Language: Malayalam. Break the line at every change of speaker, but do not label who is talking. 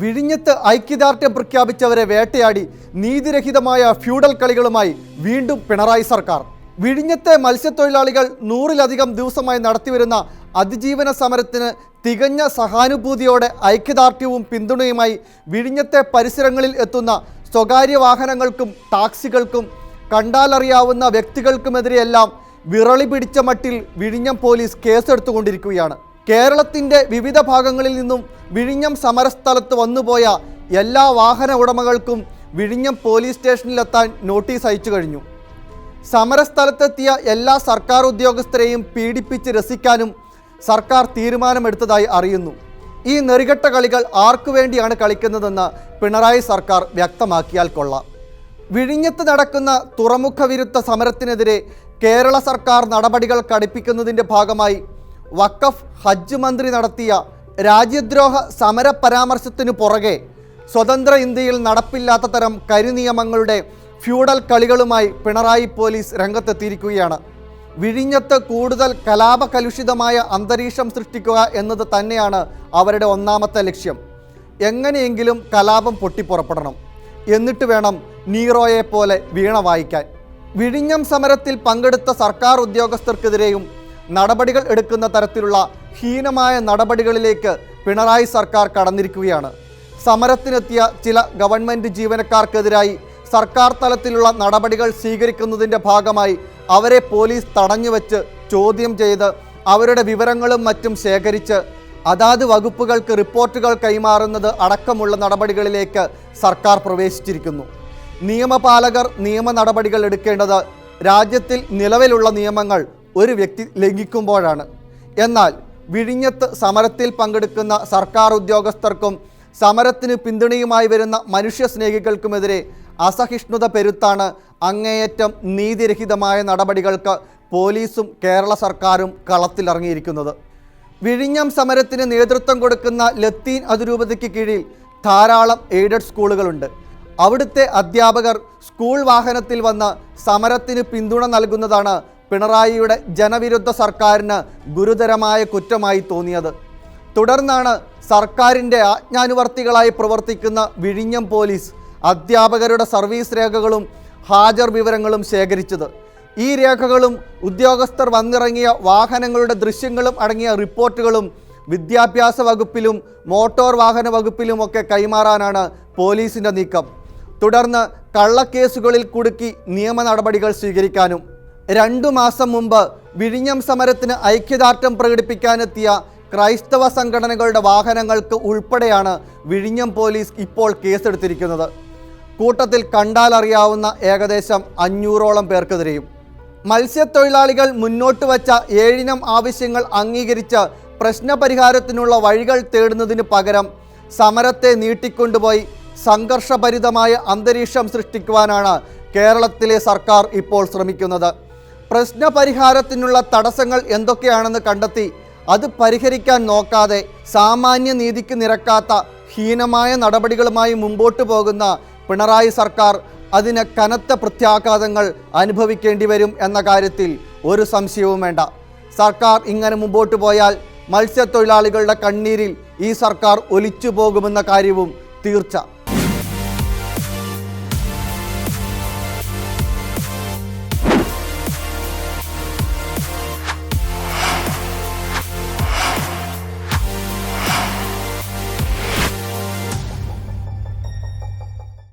വിഴിഞ്ഞത്ത് ഐക്യദാർഢ്യം പ്രഖ്യാപിച്ചവരെ വേട്ടയാടി നീതിരഹിതമായ ഫ്യൂഡൽ കളികളുമായി വീണ്ടും പിണറായി സർക്കാർ. വിഴിഞ്ഞത്തെ മത്സ്യത്തൊഴിലാളികൾ നൂറിലധികം ദിവസമായി നടത്തിവരുന്ന അതിജീവന സമരത്തിന് തികഞ്ഞ സഹാനുഭൂതിയോടെ ഐക്യദാർഢ്യവും പിന്തുണയുമായി വിഴിഞ്ഞത്തെ പരിസരങ്ങളിൽ എത്തുന്ന സ്വകാര്യ വാഹനങ്ങൾക്കും ടാക്സികൾക്കും കണ്ടാലറിയാവുന്ന വ്യക്തികൾക്കുമെതിരെയെല്ലാം വിറളി പിടിച്ച മട്ടിൽ വിഴിഞ്ഞം പോലീസ് കേസെടുത്തുകൊണ്ടിരിക്കുകയാണ്. കേരളത്തിന്റെ വിവിധ ഭാഗങ്ങളിൽ നിന്നും വിഴിഞ്ഞം സമരസ്ഥലത്ത് വന്നുപോയ എല്ലാ വാഹന ഉടമകൾക്കും വിഴിഞ്ഞം പോലീസ് സ്റ്റേഷനിലെത്താൻ നോട്ടീസ് അയച്ചു കഴിഞ്ഞു. സമരസ്ഥലത്തെത്തിയ എല്ലാ സർക്കാർ ഉദ്യോഗസ്ഥരെയും പീഡിപ്പിച്ച് രസിക്കാനും സർക്കാർ തീരുമാനമെടുത്തതായി അറിയുന്നു. ഈ നെറികെട്ട കളികൾ ആർക്കു വേണ്ടിയാണ് കളിക്കുന്നതെന്ന് പിണറായി സർക്കാർ വ്യക്തമാക്കിയാൽ കൊള്ളാം. വിഴിഞ്ഞത്ത് നടക്കുന്ന തുറമുഖ വിരുദ്ധ സമരത്തിനെതിരെ കേരള സർക്കാർ നടപടികൾ കടുപ്പിക്കുന്നതിന്റെ ഭാഗമായി വഖഫ് ഹജ്ജ് മന്ത്രി നടത്തിയ രാജ്യദ്രോഹ സമര പരാമർശത്തിനു പുറകെ സ്വതന്ത്ര ഇന്ത്യയിൽ നടപ്പില്ലാത്ത തരം കരിനിയമങ്ങളുടെ ഫ്യൂഡൽ കളികളുമായി പിണറായി പോലീസ് രംഗത്തെത്തിയിരിക്കുകയാണ്. വിഴിഞ്ഞത്ത് കൂടുതൽ കലാപകലുഷിതമായ അന്തരീക്ഷം സൃഷ്ടിക്കുക എന്നത് തന്നെയാണ് അവരുടെ ഒന്നാമത്തെ ലക്ഷ്യം. എങ്ങനെയെങ്കിലും കലാപം പൊട്ടിപ്പുറപ്പെടണം. എന്നിട്ട് വേണം നീറോയെ പോലെ വീണ വായിക്കാൻ. വിഴിഞ്ഞം സമരത്തിൽ പങ്കെടുത്ത സർക്കാർ ഉദ്യോഗസ്ഥർക്കെതിരെയും നടപടികൾ എടുക്കുന്ന തരത്തിലുള്ള ഹീനമായ നടപടികളിലേക്ക് പിണറായി സർക്കാർ കടന്നിരിക്കുകയാണ്. സമരത്തിനെത്തിയ ചില ഗവൺമെന്റ് ജീവനക്കാർക്കെതിരായി സർക്കാർ തലത്തിലുള്ള നടപടികൾ സ്വീകരിക്കുന്നതിന്റെ ഭാഗമായി അവരെ പോലീസ് തടഞ്ഞുവെച്ച് ചോദ്യം ചെയ്ത് അവരുടെ വിവരങ്ങളും മറ്റും ശേഖരിച്ച് അതാത് വകുപ്പുകൾക്ക് റിപ്പോർട്ടുകൾ കൈമാറുന്നത് അടക്കമുള്ള നടപടികളിലേക്ക് സർക്കാർ പ്രവേശിച്ചിരിക്കുന്നു. നിയമപാലകർ നിയമ നടപടികൾ എടുക്കേണ്ടത് രാജ്യത്തിൽ നിലവിലുള്ള നിയമങ്ങൾ ഒരു വ്യക്തി ലംഘിക്കുമ്പോഴാണ്. എന്നാൽ വിഴിഞ്ഞത്ത് സമരത്തിൽ പങ്കെടുക്കുന്ന സർക്കാർ ഉദ്യോഗസ്ഥർക്കും സമരത്തിന് പിന്തുണയുമായി വരുന്ന മനുഷ്യസ്നേഹികൾക്കുമെതിരെ അസഹിഷ്ണുത പെരുത്താണ് അങ്ങേയറ്റം നീതിരഹിതമായ നടപടികൾക്ക് പോലീസും കേരള സർക്കാരും കളത്തിലിറങ്ങിയിരിക്കുന്നത്. വിഴിഞ്ഞം സമരത്തിന് നേതൃത്വം കൊടുക്കുന്ന ലത്തീൻ അതിരൂപതയ്ക്ക് കീഴിൽ ധാരാളം എയ്ഡഡ് സ്കൂളുകളുണ്ട്. അവിടുത്തെ അധ്യാപകർ സ്കൂൾ വാഹനത്തിൽ വന്ന് സമരത്തിന് പിന്തുണ നൽകുന്നതാണ് പിണറായിയുടെ ജനവിരുദ്ധ സർക്കാരിന് ഗുരുതരമായ കുറ്റമായി തോന്നിയത്. തുടർന്നാണ് സർക്കാരിന്റെ ആജ്ഞാനുവർത്തികളായി പ്രവർത്തിക്കുന്ന വിഴിഞ്ഞം പോലീസ് അധ്യാപകരുടെ സർവീസ് രേഖകളും ഹാജർ വിവരങ്ങളും ശേഖരിച്ചത്. ഈ രേഖകളും ഉദ്യോഗസ്ഥർ വന്നിറങ്ങിയ വാഹനങ്ങളുടെ ദൃശ്യങ്ങളും അടങ്ങിയ റിപ്പോർട്ടുകളും വിദ്യാഭ്യാസ വകുപ്പിലും മോട്ടോർ വാഹന വകുപ്പിലും ഒക്കെ കൈമാറാനാണ് പോലീസിന്റെ നീക്കം. തുടർന്ന് കള്ളക്കേസുകളിൽ കുടുക്കി നിയമ നടപടികൾ സ്വീകരിക്കാനും രണ്ടു മാസം മുമ്പ് വിഴിഞ്ഞം സമരത്തിന് ഐക്യദാർഢ്യം പ്രകടിപ്പിക്കാനെത്തിയ ക്രൈസ്തവ സംഘടനകളുടെ വാഹനങ്ങൾക്ക് ഉൾപ്പെടെയാണ് വിഴിഞ്ഞം പോലീസ് ഇപ്പോൾ കേസെടുത്തിരിക്കുന്നത്. കൂട്ടത്തിൽ കണ്ടാലറിയാവുന്ന ഏകദേശം അഞ്ഞൂറോളം പേർക്കെതിരെയും. മത്സ്യത്തൊഴിലാളികൾ മുന്നോട്ട് വച്ച ഏഴിനം ആവശ്യങ്ങൾ അംഗീകരിച്ച് പ്രശ്നപരിഹാരത്തിനുള്ള വഴികൾ തേടുന്നതിന് പകരം സമരത്തെ നീട്ടിക്കൊണ്ടുപോയി സംഘർഷഭരിതമായ അന്തരീക്ഷം സൃഷ്ടിക്കുവാനാണ് കേരളത്തിലെ സർക്കാർ ഇപ്പോൾ ശ്രമിക്കുന്നത്. പ്രശ്നപരിഹാരത്തിനുള്ള തടസ്സങ്ങൾ എന്തൊക്കെയാണെന്ന് കണ്ടെത്തി അത് പരിഹരിക്കാൻ നോക്കാതെ സാമാന്യ നീതിക്ക് നിരക്കാത്ത ഹീനമായ നടപടികളുമായി മുമ്പോട്ട് പോകുന്ന പിണറായി സർക്കാർ അതിന് കനത്ത പ്രത്യാഘാതങ്ങൾ അനുഭവിക്കേണ്ടി വരും എന്ന കാര്യത്തിൽ ഒരു സംശയവും വേണ്ട. സർക്കാർ ഇങ്ങനെ മുമ്പോട്ട് പോയാൽ മത്സ്യത്തൊഴിലാളികളുടെ കണ്ണീരിൽ ഈ സർക്കാർ ഒലിച്ചു പോകുമെന്ന കാര്യവും തീർച്ച.